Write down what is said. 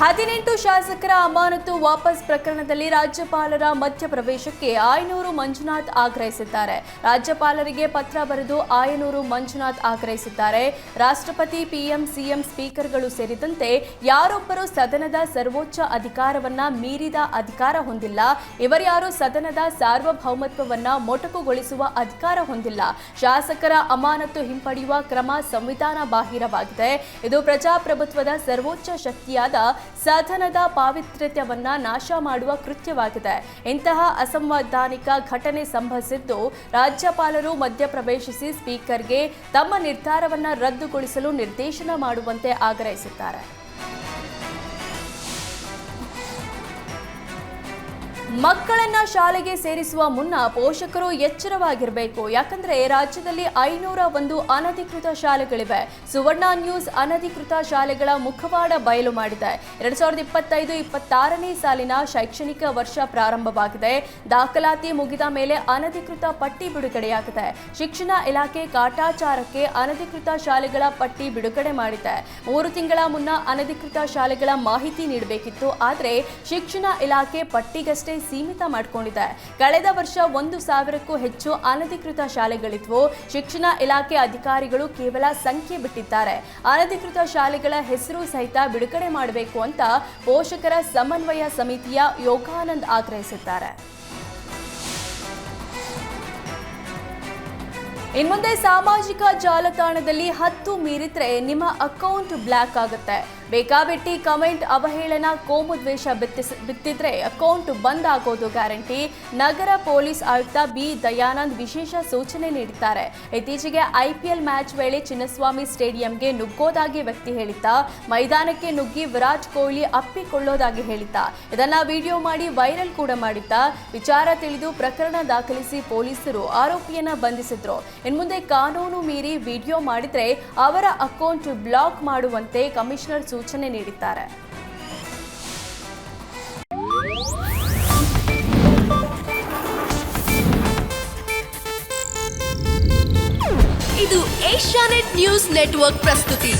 ಹದಿನೆಂಟು ಶಾಸಕರ ಅಮಾನತು ವಾಪಸ್ ಪ್ರಕರಣದಲ್ಲಿ ರಾಜ್ಯಪಾಲರ ಮಧ್ಯಪ್ರವೇಶಕ್ಕೆ ಆಯನೂರು ಮಂಜುನಾಥ್ ಆಗ್ರಹಿಸಿದ್ದಾರೆ. ರಾಜ್ಯಪಾಲರಿಗೆ ಪತ್ರ ಬರೆದು ಆಯನೂರು ಮಂಜುನಾಥ್ ಆಗ್ರಹಿಸಿದ್ದಾರೆ. ರಾಷ್ಟ್ರಪತಿ, ಪಿಎಂ, ಸಿಎಂ, ಸ್ಪೀಕರ್ಗಳು ಸೇರಿದಂತೆ ಯಾರೊಬ್ಬರು ಸದನದ ಸರ್ವೋಚ್ಚ ಅಧಿಕಾರವನ್ನ ಮೀರಿದ ಅಧಿಕಾರ ಹೊಂದಿಲ್ಲ. ಇವರ್ಯಾರು ಸದನದ ಸಾರ್ವಭೌಮತ್ವವನ್ನ ಮೊಟಕುಗೊಳಿಸುವ ಅಧಿಕಾರ ಹೊಂದಿಲ್ಲ. ಶಾಸಕರ ಅಮಾನತು ಹಿಂಪಡೆಯುವ ಕ್ರಮ ಸಂವಿಧಾನ ಬಾಹಿರವಾಗಿದೆ. ಇದು ಪ್ರಜಾಪ್ರಭುತ್ವದ ಸರ್ವೋಚ್ಚ ಶಕ್ತಿಯಾದ ಸದನದ ಪಾವಿತ್ರ್ಯತೆಯನ್ನ ನಾಶ ಮಾಡುವ ಕೃತ್ಯವಾಗಿದೆ. ಇಂತಹ ಅಸಂವಿಧಾನಿಕ ಘಟನೆ ಸಂಭವಿಸಿದ್ದು ರಾಜ್ಯಪಾಲರು ಮಧ್ಯಪ್ರವೇಶಿಸಿ ಸ್ಪೀಕರ್ಗೆ ತಮ್ಮ ನಿರ್ಧಾರವನ್ನು ರದ್ದುಗೊಳಿಸಲು ನಿರ್ದೇಶನ ಮಾಡುವಂತೆ ಆಗ್ರಹಿಸಿದ್ದಾರೆ. ಮಕ್ಕಳನ್ನ ಶಾಲೆಗೆ ಸೇರಿಸುವ ಮುನ್ನ ಪೋಷಕರು ಎಚ್ಚರವಾಗಿರಬೇಕು. ಯಾಕಂದ್ರೆ ರಾಜ್ಯದಲ್ಲಿ ಐನೂರ ಒಂದು ಅನಧಿಕೃತ ಶಾಲೆಗಳಿವೆ. ಸುವರ್ಣ ನ್ಯೂಸ್ ಅನಧಿಕೃತ ಶಾಲೆಗಳ ಮುಖವಾಡ ಬಯಲು ಮಾಡಿದೆ. ಎರಡ್ ಸಾವಿರದ ಇಪ್ಪತ್ತೈದು, ಇಪ್ಪತ್ತಾರನೇ ಸಾಲಿನ ಶೈಕ್ಷಣಿಕ ವರ್ಷ ಪ್ರಾರಂಭವಾಗಿದೆ. ದಾಖಲಾತಿ ಮುಗಿದ ಮೇಲೆ ಅನಧಿಕೃತ ಪಟ್ಟಿ ಬಿಡುಗಡೆಯಾಗಿದೆ. ಶಿಕ್ಷಣ ಇಲಾಖೆ ಕಾಟಾಚಾರಕ್ಕೆ ಅನಧಿಕೃತ ಶಾಲೆಗಳ ಪಟ್ಟಿ ಬಿಡುಗಡೆ ಮಾಡಿದೆ. ಮೂರು ತಿಂಗಳ ಮುನ್ನ ಅನಧಿಕೃತ ಶಾಲೆಗಳ ಮಾಹಿತಿ ನೀಡಬೇಕಿತ್ತು. ಆದರೆ ಶಿಕ್ಷಣ ಇಲಾಖೆ ಪಟ್ಟಿಗಷ್ಟೇ ಸೀಮಿತ ಮಾಡಿಕೊಂಡಿದೆ. ಕಳೆದ ವರ್ಷ ಒಂದು ಸಾವಿರಕ್ಕೂ ಹೆಚ್ಚು ಅನಧಿಕೃತ ಶಾಲೆಗಳಿದ್ವು. ಶಿಕ್ಷಣ ಇಲಾಖೆ ಅಧಿಕಾರಿಗಳು ಕೇವಲ ಸಂಖ್ಯೆ ಬಿಟ್ಟಿದ್ದಾರೆ. ಅನಧಿಕೃತ ಶಾಲೆಗಳ ಹೆಸರು ಸಹಿತ ಬಿಡುಗಡೆ ಮಾಡಬೇಕು ಅಂತ ಪೋಷಕರ ಸಮನ್ವಯ ಸಮಿತಿಯ ಯೋಗಾನಂದ್ ಆಗ್ರಹಿಸಿದ್ದಾರೆ. ಇನ್ಮುಂದೆ ಸಾಮಾಜಿಕ ಜಾಲತಾಣದಲ್ಲಿ ಹತ್ತು ಮೀರಿದ್ರೆ ನಿಮ್ಮ ಅಕೌಂಟ್ ಬ್ಲ್ಯಾಕ್ ಆಗುತ್ತೆ. ಬೇಕಾಬಿಟ್ಟಿ ಕಮೆಂಟ್ ಅವಹೇಳನ, ಕೋಮು ದ್ವೇಷ ಬಿತ್ತಿದ್ರೆ ಅಕೌಂಟ್ ಬಂದ್ ಆಗೋದು ಗ್ಯಾರಂಟಿ. ನಗರ ಪೊಲೀಸ್ ಆಯುಕ್ತ ಬಿ. ದಯಾನಂದ್ ವಿಶೇಷ ಸೂಚನೆ ನೀಡಿದ್ದಾರೆ. ಇತ್ತೀಚೆಗೆ ಐಪಿಎಲ್ ಮ್ಯಾಚ್ ವೇಳೆ ಚಿನ್ನಸ್ವಾಮಿ ಸ್ಟೇಡಿಯಂಗೆ ನುಗ್ಗೋದಾಗಿ ವ್ಯಕ್ತಿ ಹೇಳಿದ್ದ. ಮೈದಾನಕ್ಕೆ ನುಗ್ಗಿ ವಿರಾಟ್ ಕೊಹ್ಲಿ ಅಪ್ಪಿಕೊಳ್ಳೋದಾಗಿ ಹೇಳಿದ್ದ. ಇದನ್ನ ವಿಡಿಯೋ ಮಾಡಿ ವೈರಲ್ ಕೂಡ ಮಾಡಿದ್ದ. ವಿಚಾರ ತಿಳಿದು ಪ್ರಕರಣ ದಾಖಲಿಸಿ ಪೊಲೀಸರು ಆರೋಪಿಯನ್ನ ಬಂಧಿಸಿದ್ರು. ಇನ್ಮುಂದೆ ಕಾನೂನು ಮೀರಿ ವಿಡಿಯೋ ಮಾಡಿದರೆ ಅವರ ಅಕೌಂಟ್ ಬ್ಲಾಕ್ ಮಾಡುವಂತೆ ಕಮಿಷನರ್ ಸೂಚನೆ ನೀಡಿದ್ದಾರೆ. ಇದು ಏಷ್ಯಾನೆಟ್ ನ್ಯೂಸ್ ನೆಟ್ವರ್ಕ್ ಪ್ರಸ್ತುತಿ.